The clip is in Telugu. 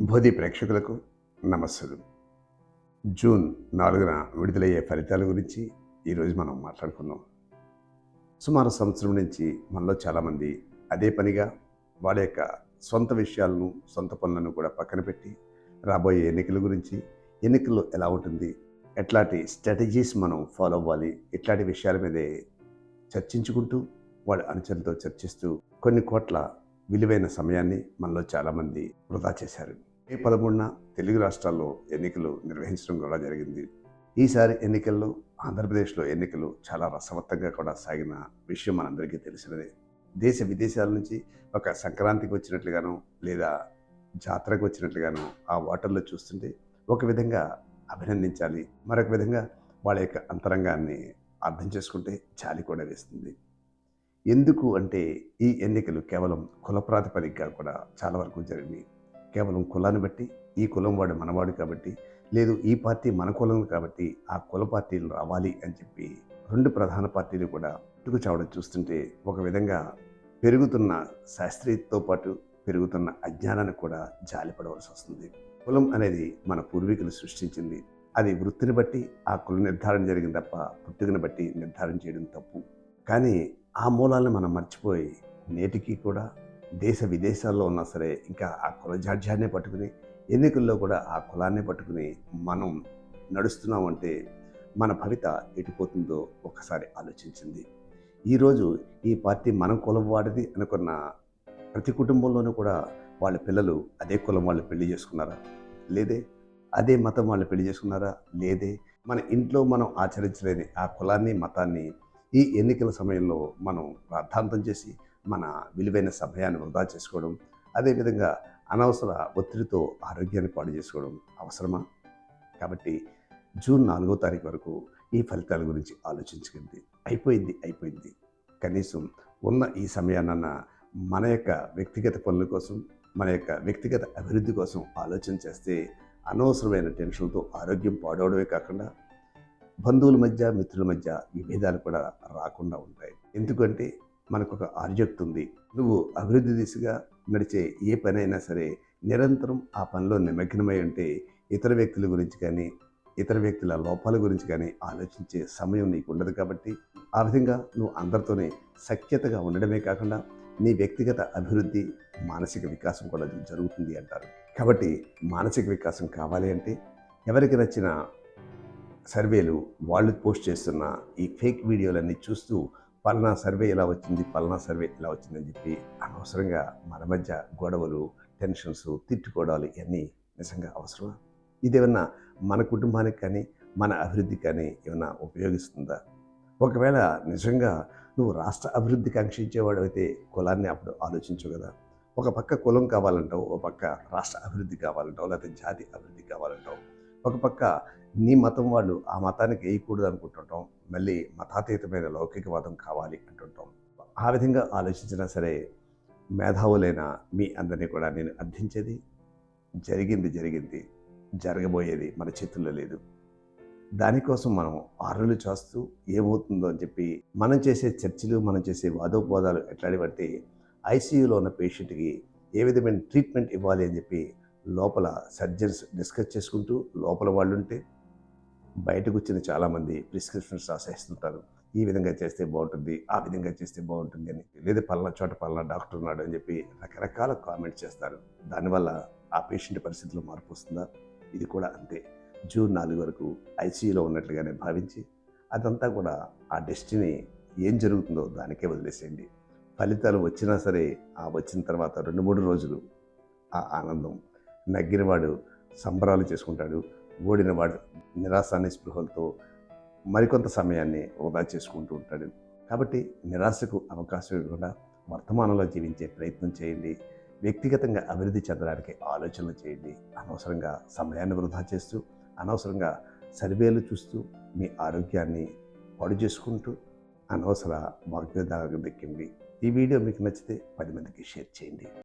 బోధి ప్రేక్షకులకు నమస్సులు. జూన్ నాలుగున విడుదలయ్యే ఫలితాల గురించి ఈరోజు మనం మాట్లాడుకుందాం సుమారు సంవత్సరం నుంచి మనలో చాలామంది అదే పనిగా వాళ్ళ యొక్క సొంత విషయాలను సొంత పనులను కూడా పక్కన పెట్టి రాబోయే ఎన్నికల గురించి ఎన్నికల్లో ఎలా ఉంటుంది ఎట్లాంటి స్ట్రాటజీస్ మనం ఫాలో అవ్వాలి ఇట్లాంటి విషయాల మీదే చర్చించుకుంటూ వాళ్ళ అనుచరులతో చర్చిస్తూ కొన్ని కోట్ల విలువైన సమయాన్ని మనలో చాలామంది వృధా చేశారు. మే పదమూడున తెలుగు రాష్ట్రాల్లో ఎన్నికలు నిర్వహించడం కూడా జరిగింది. ఈసారి ఎన్నికల్లో ఆంధ్రప్రదేశ్లో ఎన్నికలు చాలా రసవత్తంగా కూడా సాగిన విషయం మనందరికీ తెలిసినదే. దేశ విదేశాల నుంచి ఒక సంక్రాంతికి వచ్చినట్లుగాను లేదా జాతరకు వచ్చినట్లుగాను ఆ ఓటర్లు చూస్తుంటే ఒక విధంగా అభినందించాలి. మరొక విధంగా వాళ్ళ యొక్క అంతరంగాన్ని అర్థం చేసుకుంటే చాలి కూడా వేస్తుంది. ఎందుకు అంటే ఈ ఎన్నికలు కేవలం కుల ప్రాతిపదికగా కూడా చాలా వరకు జరిగినాయి. కేవలం కులాన్ని బట్టి ఈ కులం వాడు మనవాడు కాబట్టి లేదు ఈ పార్టీ మన కులం కాబట్టి ఆ కుల పార్టీలు రావాలి అని చెప్పి రెండు ప్రధాన పార్టీలు కూడా పుట్టుకు చావడం చూస్తుంటే ఒక విధంగా పెరుగుతున్న శాస్త్రీయతతో పాటు పెరుగుతున్న అజ్ఞానానికి కూడా జాలిపడవలసి వస్తుంది. కులం అనేది మన పూర్వీకులు సృష్టించింది. అది వృత్తిని బట్టి ఆ కుల నిర్ధారణ జరిగింది తప్ప పుట్టుకను బట్టి నిర్ధారణ చేయడం తప్పు. కానీ ఆ మూలాలను మనం మర్చిపోయి నేటికి కూడా దేశ విదేశాల్లో ఉన్నా సరే ఇంకా ఆ కులజాడ్యాన్ని పట్టుకుని ఎన్నికల్లో కూడా ఆ కులాన్ని పట్టుకుని మనం నడుస్తున్నామంటే మన ఫలిత ఎటుపోతుందో ఒకసారి ఆలోచించింది. ఈరోజు ఈ పార్టీ మన కులం వాడిది అనుకున్న ప్రతి కుటుంబంలోనూ కూడా వాళ్ళ పిల్లలు అదే కులం వాళ్ళు పెళ్ళి చేసుకున్నారా? లేదే? అదే మతం వాళ్ళు పెళ్ళి చేసుకున్నారా? లేదే? మన ఇంట్లో మనం ఆచరించలేని ఆ కులాన్ని మతాన్ని ఈ ఎన్నికల సమయంలో మనం ప్రార్థాంతం చేసి మన విలువైన సమయాన్ని వృధా చేసుకోవడం అదేవిధంగా అనవసర ఒత్తిడితో ఆరోగ్యాన్ని పాడు చేసుకోవడం అవసరమా? కాబట్టి జూన్ నాలుగో తారీఖు వరకు ఈ ఫలితాల గురించి ఆలోచించకండి. అయిపోయింది అయిపోయింది. కనీసం ఉన్న ఈ సమయాన్న మన యొక్క వ్యక్తిగత పనుల కోసం మన యొక్క వ్యక్తిగత అభివృద్ధి కోసం ఆలోచన చేస్తే అనవసరమైన టెన్షన్తో ఆరోగ్యం పాడవడమే కాకుండా బంధువుల మధ్య మిత్రుల మధ్య విభేదాలు కూడా రాకుండా ఉంటాయి. ఎందుకంటే మనకు ఒక ఆర్జెక్ట్ ఉంది నువ్వు అభివృద్ధి దిశగా నడిచే ఏ పని అయినా సరే నిరంతరం ఆ పనిలో నిమగ్నమై ఉంటే ఇతర వ్యక్తుల గురించి కానీ ఇతర వ్యక్తుల లోపాల గురించి కానీ ఆలోచించే సమయం నీకు ఉండదు కాబట్టి ఆ విధంగా నువ్వు అందరితోనే సఖ్యతగా ఉండడమే కాకుండా నీ వ్యక్తిగత అభివృద్ధి మానసిక వికాసం కూడా జరుగుతుంది అంటారు. కాబట్టి మానసిక వికాసం కావాలి అంటే ఎవరికి నచ్చిన సర్వేలు వాళ్ళు పోస్ట్ చేస్తున్న ఈ ఫేక్ వీడియోలన్నీ చూస్తూ పలానా సర్వే ఇలా వచ్చింది? పలానా సర్వే ఇలా వచ్చిందని చెప్పి అనవసరంగా మన మధ్య గొడవలు టెన్షన్స్ తిట్టుకోవడాలు ఇవన్నీ నిజంగా అవసరమా? ఇదేమన్నా మన కుటుంబానికి కానీ మన అభివృద్ధికి కానీ ఏమన్నా ఉపయోగిస్తుందా? ఒకవేళ నిజంగా నువ్వు రాష్ట్ర అభివృద్ధి కాంక్షించేవాడు అయితే కులాన్ని అప్పుడు ఆలోచించు కదా. ఒక పక్క కులం కావాలంటావు ఒక పక్క రాష్ట్ర అభివృద్ధి కావాలంటావు లేకపోతే జాతి అభివృద్ధి కావాలంటావు. ఒక పక్క నీ మతం వాళ్ళు ఆ మతానికి వేయకూడదు అనుకుంటుంటాం. మళ్ళీ మతాతీతమైన లౌకికవాదం కావాలి అంటుంటాం. ఆ విధంగా ఆలోచించినా సరే మేధావులైన మీ అందరినీ కూడా నేను అర్థించేది జరిగింది జరిగింది జరగబోయేది మన చేతుల్లో లేదు. దానికోసం మనం ఆరులు చేస్తూ ఏమవుతుందో అని చెప్పి మనం చేసే చర్చలు మనం చేసే వాదోపవాదాలు ఎట్లాంటివంటే ఐసీయూలో ఉన్న పేషెంట్కి ఏ విధమైన ట్రీట్మెంట్ ఇవ్వాలి అని చెప్పి లోపల సర్జన్స్ డిస్కస్ చేసుకుంటూ లోపల వాళ్ళు ఉంటే బయటకు వచ్చిన చాలామంది ప్రిస్క్రిప్షన్స్ రాసేస్తుంటారు. ఈ విధంగా చేస్తే బాగుంటుంది ఆ విధంగా చేస్తే బాగుంటుంది అని లేదా పలానా చోట పలానా డాక్టర్ ఉన్నాడు అని చెప్పి రకరకాల కామెంట్స్ చేస్తారు. దానివల్ల ఆ పేషెంట్ పరిస్థితిలో మార్పు వస్తుందా? ఇది కూడా అంతే. జూన్ నాలుగు వరకు ఐసీయూలో ఉన్నట్లుగానే భావించి అదంతా కూడా ఆ డెస్టినీ ఏం జరుగుతుందో దానికే వదిలేసేయండి. ఫలితాలు వచ్చినా సరే ఆ వచ్చిన తర్వాత రెండు మూడు రోజులు ఆ ఆనందం నగ్గినవాడు సంబరాలు చేసుకుంటాడు ఓడినవాడు నిరాశ నిస్పృహలతో మరికొంత సమయాన్ని వృధా చేసుకుంటూ ఉంటాడు. కాబట్టి నిరాశకు అవకాశం ఇవ్వకుండా వర్తమానంలో జీవించే ప్రయత్నం చేయండి. వ్యక్తిగతంగా అభివృద్ధి చెందడానికి ఆలోచనలు చేయండి. అనవసరంగా సమయాన్ని వృధా చేస్తూ అనవసరంగా సర్వేలు చూస్తూ మీ ఆరోగ్యాన్ని పాడు చేసుకుంటూ అనవసర వాగ్వేదాలకు దక్కింది ఈ వీడియో మీకు నచ్చితే పది మందికి షేర్ చేయండి.